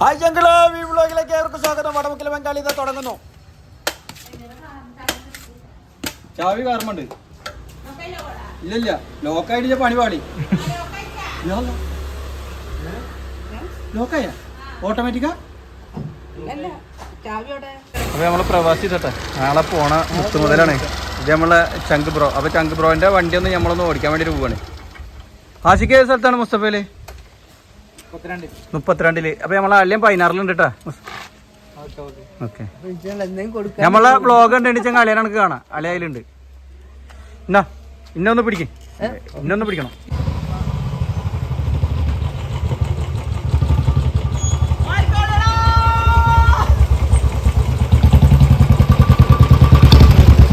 Hi jungle V വ്ളോഗിലേക്ക് ഏവർക്കും സ്വാഗതം. വടമുക്കിലെ ബംഗാളി ഇത് തുടങ്ങുന്നു. ചാവി കാർമുണ്ട്. ഇല്ലില്ല ലോക്കായിട്ട് പണി പാളി ലോക്കായ? ഓട്ടോമാറ്റിക്കാ? അപ്പൊ നമ്മൾ പ്രവാസി തട്ടെ നാളെ പോണ മുത്തു മുതലാണ്. ഇത് നമ്മളെ ചങ്ക് ബ്രോ. അപ്പൊ ചങ്ക് ബ്രോന്റെ വണ്ടി ഒന്ന് നമ്മളൊന്ന് ഓടിക്കാൻ വേണ്ടിട്ട് പോവാണ്. ആശിക്ക് ഏത് സ്ഥലത്താണ് മുസ്തഫയിൽ? മുപ്പത്തിരണ്ടിൽ. അപ്പൊ നമ്മളെ അല്യം പതിനാറിലുണ്ട് കേട്ടാ ഓക്കെ നമ്മളെ ബ്ലോഗ് ഉണ്ടെങ്കിൽ അലയാണ് കണക്ക് കാണാം. അളിയായിലുണ്ട് എന്നാ ഇന്നൊന്ന് പിടിക്കും. ഇന്നൊന്ന് പിടിക്കണം.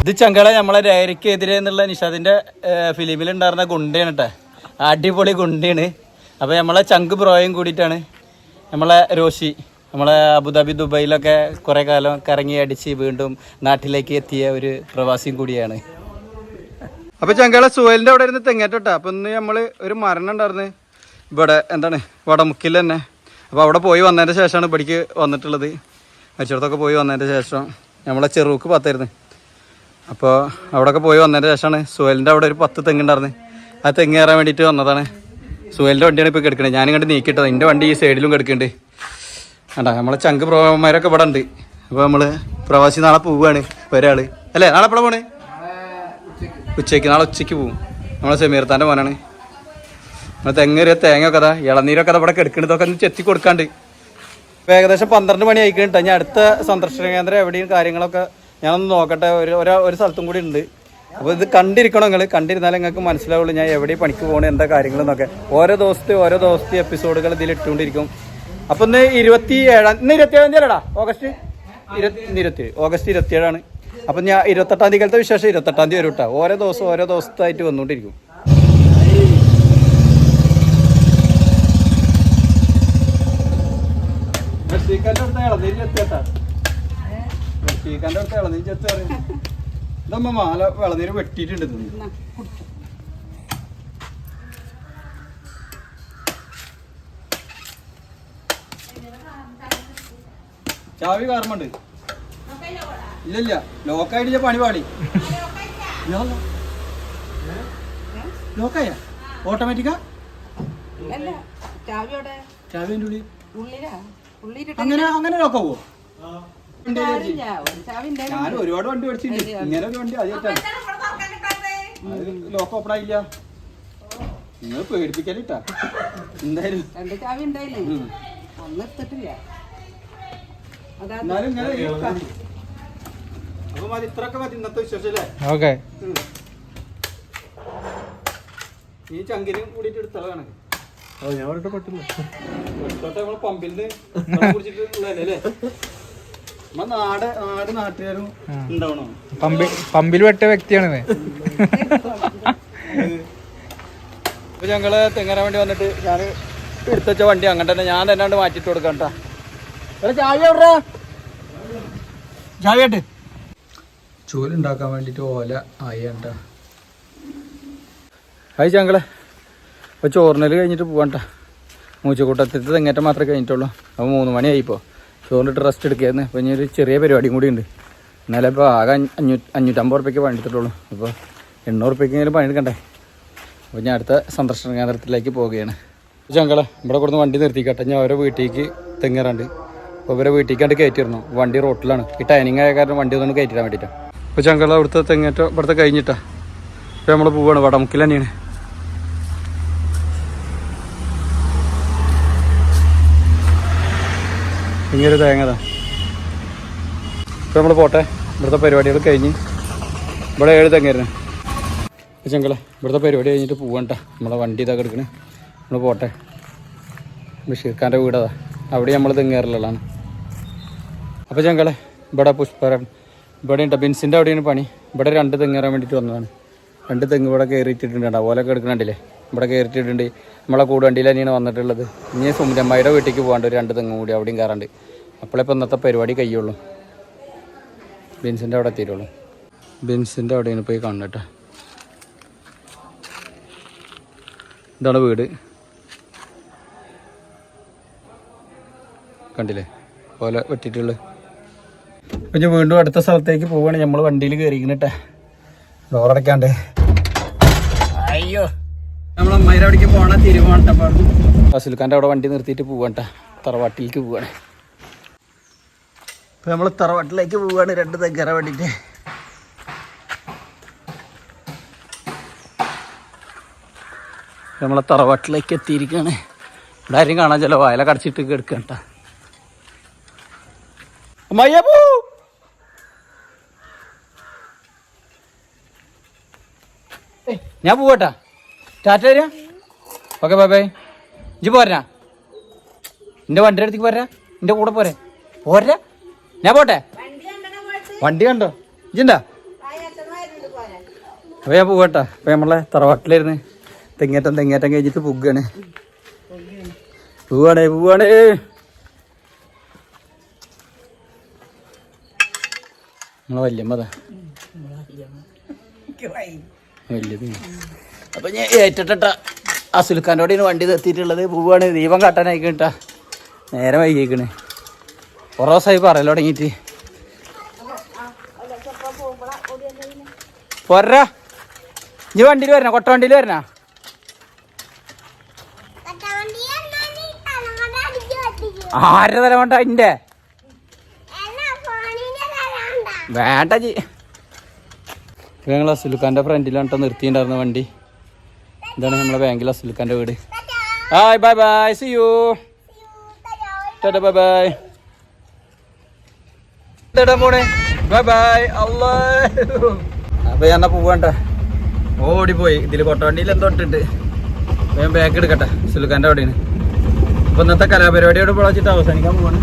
ഇത് ചങ്കള നമ്മളെ രേരയ്ക്കെതിരെ എന്നുള്ള നിഷാദിന്റെ ഫിലിമിൽ ഉണ്ടായിരുന്ന ഗുണ്ടയാണ് കേട്ടോ അടിപൊളി ഗുണ്ടയാണ്. അപ്പോൾ നമ്മളെ ചങ്ക് ബ്രോയും കൂടിയിട്ടാണ്. നമ്മളെ രോഷി നമ്മളെ അബുദാബി ദുബൈയിലൊക്കെ കുറേ കാലം കറങ്ങി അടിച്ച് വീണ്ടും നാട്ടിലേക്ക് എത്തിയ ഒരു പ്രവാസിയും കൂടിയാണ്. അപ്പോൾ ചങ്കളെ സുഹേലിന്റെ അവിടെ ഇരുന്ന് തെങ്ങേറ്റോട്ടാ. അപ്പോൾ ഇന്ന് നമ്മൾ ഒരു മരണം ഉണ്ടായിരുന്നു. ഇവിടെ എന്താണ്? വടമുക്കിൽ തന്നെ. അപ്പോൾ അവിടെ പോയി വന്നതിന്റെ ശേഷമാണ് ഇവിടേക്ക് വന്നിട്ടുള്ളത്. മരിച്ചിടത്തൊക്കെ പോയി വന്നതിന്റെ ശേഷം നമ്മളെ ചെറുക്ക് പത്തായിരുന്നു. അപ്പോൾ അവിടെയൊക്കെ പോയി വന്നതിന്റെ ശേഷമാണ് സുഹേലിന്റെ അവിടെ ഒരു പത്ത് തെങ്ങുണ്ടായിരുന്നു ആ തെങ്ങ് കയറാൻ വേണ്ടിയിട്ട് വന്നതാണ്. സുഹേലിന്റെ വണ്ടിയാണ് ഇപ്പോൾ കിടക്കുന്നത് ഞാൻ ഇങ്ങോട്ട് നീക്കിയിട്ടത്. എന്റെ വണ്ടി ഈ സൈഡിലും കിടക്കുന്നുണ്ട് വേണ്ട നമ്മളെ ചങ്ക് പ്രവാന്മാരൊക്കെ ഇവിടെ ഉണ്ട്. അപ്പോൾ നമ്മൾ പ്രവാസി നാളെ പോവുകയാണ് ഒരാൾ അല്ലേ നാളെ എപ്പോഴാണ് പോണേ? ഉച്ചയ്ക്ക്. നാളെ ഉച്ചയ്ക്ക് പോവും. നമ്മളെ സെമീർത്താന്റെ മോനാണ്. നമ്മളെ തെങ്ങേറിയ തേങ്ങ ഒക്കെ അതാ ഇളനീരൊക്കെ അതാ ഇവിടെ കിടക്കണതൊക്കെ ഒന്ന് ചെത്തി കൊടുക്കാണ്ട്. ഇപ്പൊ ഏകദേശം പന്ത്രണ്ട് മണി ആയിക്കണിട്ടാണ് ഞാൻ അടുത്ത സന്ദർശന കേന്ദ്രം എവിടെയും കാര്യങ്ങളൊക്കെ ഞാനൊന്ന് നോക്കട്ടെ. ഒരു ഒരു സ്ഥലത്തും കൂടി ഉണ്ട്. അപ്പോൾ ഇത് കണ്ടിരിക്കണം നിങ്ങൾ കണ്ടിരുന്നാലേ നിങ്ങൾക്ക് മനസ്സിലാവുള്ളൂ ഞാൻ എവിടെ പണിക്ക് പോകണേ എന്താ കാര്യങ്ങളെന്നൊക്കെ ഓരോ ദിവസത്തെ ഓരോ ദിവസത്തെ എപ്പിസോഡുകൾ ഇതിൽ ഇട്ടുകൊണ്ടിരിക്കും. അപ്പം ഇന്ന് ഇരുപത്തി ഏഴാം ഇന്ന് ഇരുപത്തി ഏഴാം തീയതി അല്ലടാ? ഓഗസ്റ്റ്? ഇരുപത്തി ഇരുപത്തി ഓഗസ്റ്റ് ഇരുപത്തി ഏഴാണ് അപ്പം ഞാൻ ഇരുപത്തെട്ടാം തീയതിക്കലത്തെ വിശേഷം ഇരുപത്തെട്ടാം തീയതി വരും കേട്ടോ ഓരോ ദിവസം ഓരോ ദിവസത്തായിട്ട് വന്നുകൊണ്ടിരിക്കും ഇളനീ ചെത്തി പറയും. ഇതമ്മ മാല വെള്ളനീര് വെട്ടിയിട്ടുണ്ട് ഇതിന്ന്. ചാവി കാർമുണ്ട്. ഇല്ലില്ല ലോക്കായിട്ട് പണി പാടി ലോക്കായ? ഓട്ടോമാറ്റിക്കാ? ചാവിയോടെ ചാവി ഉള്ളിൽ. ഉള്ളിലിട്ട് അങ്ങനെ അങ്ങനെ ലോക്കാവോ? ഞാൻ ഒരുപാട് വണ്ടി പഠിച്ചിട്ടുണ്ട് ഇങ്ങനെ ഒരു വണ്ടി ആദ്യമായിട്ടാണ് ലോക്ക് ഓപ്പൺ ആയില്ല. നിങ്ങൾ പേടിപ്പിക്കാനിട്ടാ എന്തായാലും. രണ്ട് ചാവി ഉണ്ടായില്ലേ? ഒന്ന് എടുത്തിട്ടില്ല. അതാ എന്നാലും ഇങ്ങനെ അപ്പൊ മതി ഇത്രയൊക്കെ മതി ഇന്നത്തെ ഓക്കെ. ഈ ചങ്കിനും കൂടിയിട്ട് എടുത്തതാണ് ഞാൻ പറഞ്ഞിട്ട് പറ്റില്ല. പമ്പിൽ നിന്ന് കുടിച്ചിട്ടുള്ളതല്ലേ പമ്പിൽ പെട്ട വ്യക്തിയാണ് ഇപ്പൊ ഞങ്ങൾ തെങ്ങാൻ വേണ്ടി വന്നിട്ട് ഞാൻ എടുത്തുവെച്ച വണ്ടി അങ്ങനെ തന്നെ. ഞാൻ തന്നെ മാറ്റിട്ട് കൊടുക്കാം കേട്ടാ ചായ എവിടാ ചാവിയാട്ട് ചൂലുണ്ടാക്കാൻ വേണ്ടിട്ട് ഓല ആയിട്ടാ ആയി ചങ്ങളെ അപ്പോൾ ചോറിനൽ കഴിഞ്ഞിട്ട് പോകണ്ട മൂച്ചക്കൂട്ടത്തിന്റെ തെങ്ങേറ്റം മാത്രമേ കഴിഞ്ഞിട്ടുള്ളൂ. അപ്പോൾ മൂന്ന് മണിയായി ചോറിനിട്ട് റെസ്റ്റ് എടുക്കുകയായിരുന്നു. അപ്പോൾ ഇനി ഒരു ചെറിയ പരിപാടിയും കൂടി ഉണ്ട്. എന്നാലും ഇപ്പോൾ ആകെ അഞ്ഞൂ അഞ്ഞൂറ്റമ്പത് റുപ്യക്ക് പണി എടുത്തിട്ടുള്ളൂ. അപ്പോൾ എണ്ണൂറ് റുപ്യക്കെങ്കിലും പണി എടുക്കണ്ടേ? അപ്പോൾ ഞാൻ അടുത്ത സന്ദർശന കേന്ദ്രത്തിലേക്ക് പോവുകയാണ്. ചങ്കളെ ഇവിടെ കൊടുത്ത് വണ്ടി നിർത്തിക്കട്ടെ. ഞാൻ അവരെ വീട്ടിലേക്ക് തെങ്ങേറാണ്ട്. അപ്പോൾ ഇവരെ വീട്ടിലേക്കാണ്ട് കയറ്റിയിരുന്നു വണ്ടി റോട്ടിലാണ്. ഈ ടൈനിങ് ആയ കാരണം വണ്ടി ഒന്നും കയറ്റിടാൻ വേണ്ടിയിട്ടാണ് അപ്പോൾ ചങ്കള അവിടുത്തെ തെങ്ങേറ്റം ഇവിടുത്തെ കഴിഞ്ഞിട്ടാണ് ഇപ്പോൾ നമ്മൾ പോവുകയാണ് വടമുക്കിൽ തന്നെയാണ്. ഇങ്ങനെ തേങ്ങതാ ഇപ്പോൾ നമ്മൾ പോട്ടെ. ഇവിടുത്തെ പരിപാടികൾ കഴിഞ്ഞ്. ഇവിടെ ഏഴ് തെങ്ങായിരുന്നു ചെങ്കളെ ഇവിടുത്തെ പരിപാടി കഴിഞ്ഞിട്ട് പോകണ്ട നമ്മളെ വണ്ടി ഇതൊക്കെ എടുക്കണേ നമ്മൾ പോട്ടെ. ബഷീർഖാന്റെ വീടതാ അവിടെ നമ്മൾ തെങ്ങേറിലുള്ളതാണ് അപ്പോൾ ചെങ്കളെ ഇവിടെ പുഷ്പരൻ ഇവിടെ ഉണ്ട്. ബിൻസിന്റെ അവിടെയാണ് പണി. ഇവിടെ രണ്ട് തെങ്ങേറാൻ വേണ്ടിയിട്ട് വന്നതാണ്. രണ്ട് തെങ്ങ് ഇവിടെ കയറിയിട്ടിട്ടുണ്ട് ഓലൊക്കെ എടുക്കണുണ്ടല്ലേ ഇവിടെ കയറിയിട്ടിട്ടുണ്ട്. നമ്മളെ കൂടെ വണ്ടിയിൽ തന്നെയാണ് വന്നിട്ടുള്ളത്. ഇനി സുമിതമ്മയുടെ വീട്ടിലേക്ക് പോകാണ്ട് ഒരു രണ്ട് തെങ്ങും കൂടി അവിടെയും കയറാണ്ട്. അപ്പോളിപ്പോൾ ഇന്നത്തെ പരിപാടി കഴിയുള്ളൂ ബിൻസിന്റെ അവിടെ എത്തിയിട്ടുള്ളൂ. ബിൻസിന്റെ അവിടെയാണ് പോയി കാണുന്നത് കേട്ടോ. ഇതാണ് വീട്. കണ്ടില്ലേ? പോലെ വെട്ടിട്ടുള്ളു ഇപ്പം ഞാൻ വീണ്ടും അടുത്ത സ്ഥലത്തേക്ക് പോവുകയാണ് നമ്മൾ വണ്ടിയിൽ കയറിക്കണിട്ടെ ഡോറടക്കാണ്ട് അയ്യോ. നമ്മൾ ഫസിൽഖാന്റെ അവിടെ വണ്ടി നിർത്തിയിട്ട് പോവാണ്ട തറവാട്ടിലേക്ക് പോവാണ്. ഇപ്പം നമ്മൾ തറവാട്ടിലേക്ക് പോവാണ് രണ്ട് തെങ്ങറ വേണ്ടിയിട്ട് നമ്മളെ തറവാട്ടിലേക്ക് എത്തിയിരിക്കുകയാണ് ഇവിടെ ആരും കാണാൻ ചില വായല കടച്ചിട്ട് കിടക്കണ്ട അമ്മയ്യപ്പൂ ഞാൻ പോവട്ടാ ടാറ്റ തരാ ഓക്കെ ബൈ ബൈ ഇജ് പോരാ എന്റെ വണ്ടിയുടെ അടുത്തേക്ക് പോരാ എന്റെ കൂടെ പോരെ. പോരാ ഞാൻ പോട്ടെ? വണ്ടി കണ്ടോ? ഇജ്ജുണ്ടാ അപ്പോൾ ഞാൻ പോകട്ടെ അപ്പോൾ നമ്മളെ തറവാട്ടിലിരുന്ന് തെങ്ങേറ്റം തെങ്ങേറ്റം കഴിഞ്ഞിട്ട് പുഗാണ് പോവാണേ പോവാണേ. നമ്മളെ വല്യമ്മതാ വല്യത് അപ്പൊ ഞാൻ ഏറ്റിട്ട അസുൽഖാന്റെ കൂടെയാണ് വണ്ടി നിർത്തിയിട്ടുള്ളത്. പോവാണ്. ദീപം കേട്ടാ നേരെ വൈകിക്കണ് കുറേ ദിവസമായി പറയൽ തുടങ്ങിയിട്ട്. പോരാ. ഇനി വണ്ടിയിൽ വരണ? കൊട്ട വണ്ടിയിൽ വരണ? ആരുടെ തല വേണ്ട അതിന്റെ വേണ്ട ജി ഞങ്ങൾ അസുൽഖാന്റെ ഫ്രണ്ടിലാണ് നിർത്തിയിട്ടുണ്ടായിരുന്ന വണ്ടി. ഇതാണ് നമ്മളെ ബാങ്കിൽ അസുൽഖാന്റെ വീട്. Hi bye bye see you tata bye bye tata മോണെ bye bye അല്ലാ അപ്പോൾ ഞാൻ പോവണ്ട? ഓടിപ്പോയി. ഇതിൽ കൊട്ടവണ്ടിയിൽ എന്തോ ഇട്ടിട്ട്. ഞാൻ ബാഗ് എടുക്കട്ടെ. സുൽഖാന്റെ അവിടെയാണ്. അപ്പോൾ ഇന്നത്തെ കലാപരിപാടിയോട് ഇപ്പോൾ അവസാനിക്കാൻ പോവാണ്.